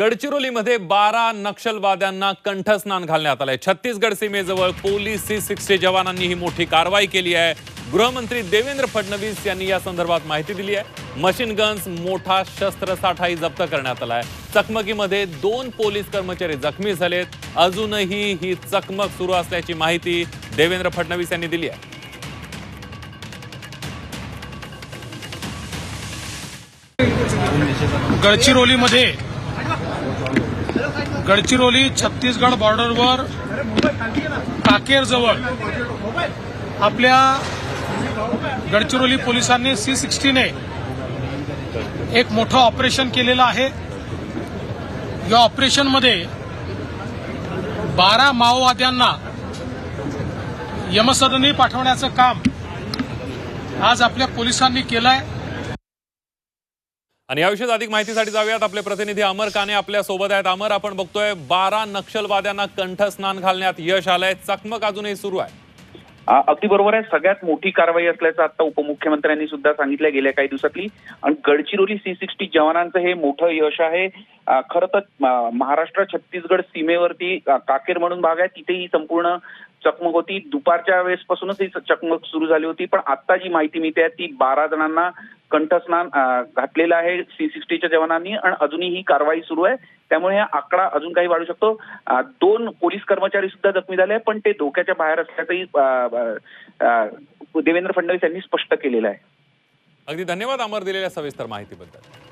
गडचिरोलीमध्ये बारा नक्षलवाद्यांना कंठस्नान घालण्यात आलंय. छत्तीसगड सीमेजवळ पोलीस सी सिक्सटी जवानांनी ही मोठी कारवाई केली आहे. गृहमंत्री देवेंद्र फडणवीस यांनी या संदर्भात माहिती दिली आहे. मशीन गन्स मोठा शस्त्रसाठाही जप्त करण्यात आलाय चकमकीमध्ये दोन पोलीस कर्मचारी जखमी झालेत. अजूनही ही चकमक सुरू असल्याची माहिती देवेंद्र फडणवीस यांनी दिली आहे. गडचिरोलीमध्ये गडचिरोली छत्तीसगड बॉर्डरवर काकेरजवळ आपल्या गडचिरोली पोलिसांनी सी सिक्स्टीने एक मोठं ऑपरेशन केलेलं आहे. या ऑपरेशनमध्ये बारा माओवाद्यांना यमसदनी पाठवण्याचं काम आज आपल्या पोलिसांनी केलं आहे आणि याविषयी अधिक माहितीसाठी जाऊयात. आपले प्रतिनिधी अमर काने आपल्यासोबत आहेत. अमर आपण बघतोय बारा नक्षलवाद्यांना कंठस्नान घालण्यात यश आलंय. चकमक अजूनही सुरू आहे. अगदी बरोबर आहे. सगळ्यात मोठी कारवाई असल्याचं आता उपमुख्यमंत्र्यांनी सुद्धा सांगितलं गेल्या काही दिवसातली. आणि गडचिरोली सी सिक्स्टी जवानांचं हे मोठं यश आहे. खरं तर महाराष्ट्र छत्तीसगड सीमेवरती काकेर म्हणून भाग आहे. तिथे ही संपूर्ण चकमक होती. दुपारच्या वेळेसपासूनच ही चकमक सुरू झाली होती. पण आता जी माहिती मिळते ती बारा जणांना कंठस्नान घातलेलं आहे सी सिक्स्टीच्या जवानांनी आणि अजूनही ही कारवाई सुरू आहे. त्यामुळे हा आकडा अजून काही वाढू शकतो. दोन पोलीस कर्मचारी सुद्धा जखमी झाले पण ते धोक्याच्या बाहेर असल्याचंही देवेंद्र फडणवीस यांनी स्पष्ट केलेलं आहे. अगदी धन्यवाद अमर दिलेल्या सविस्तर माहितीबद्दल.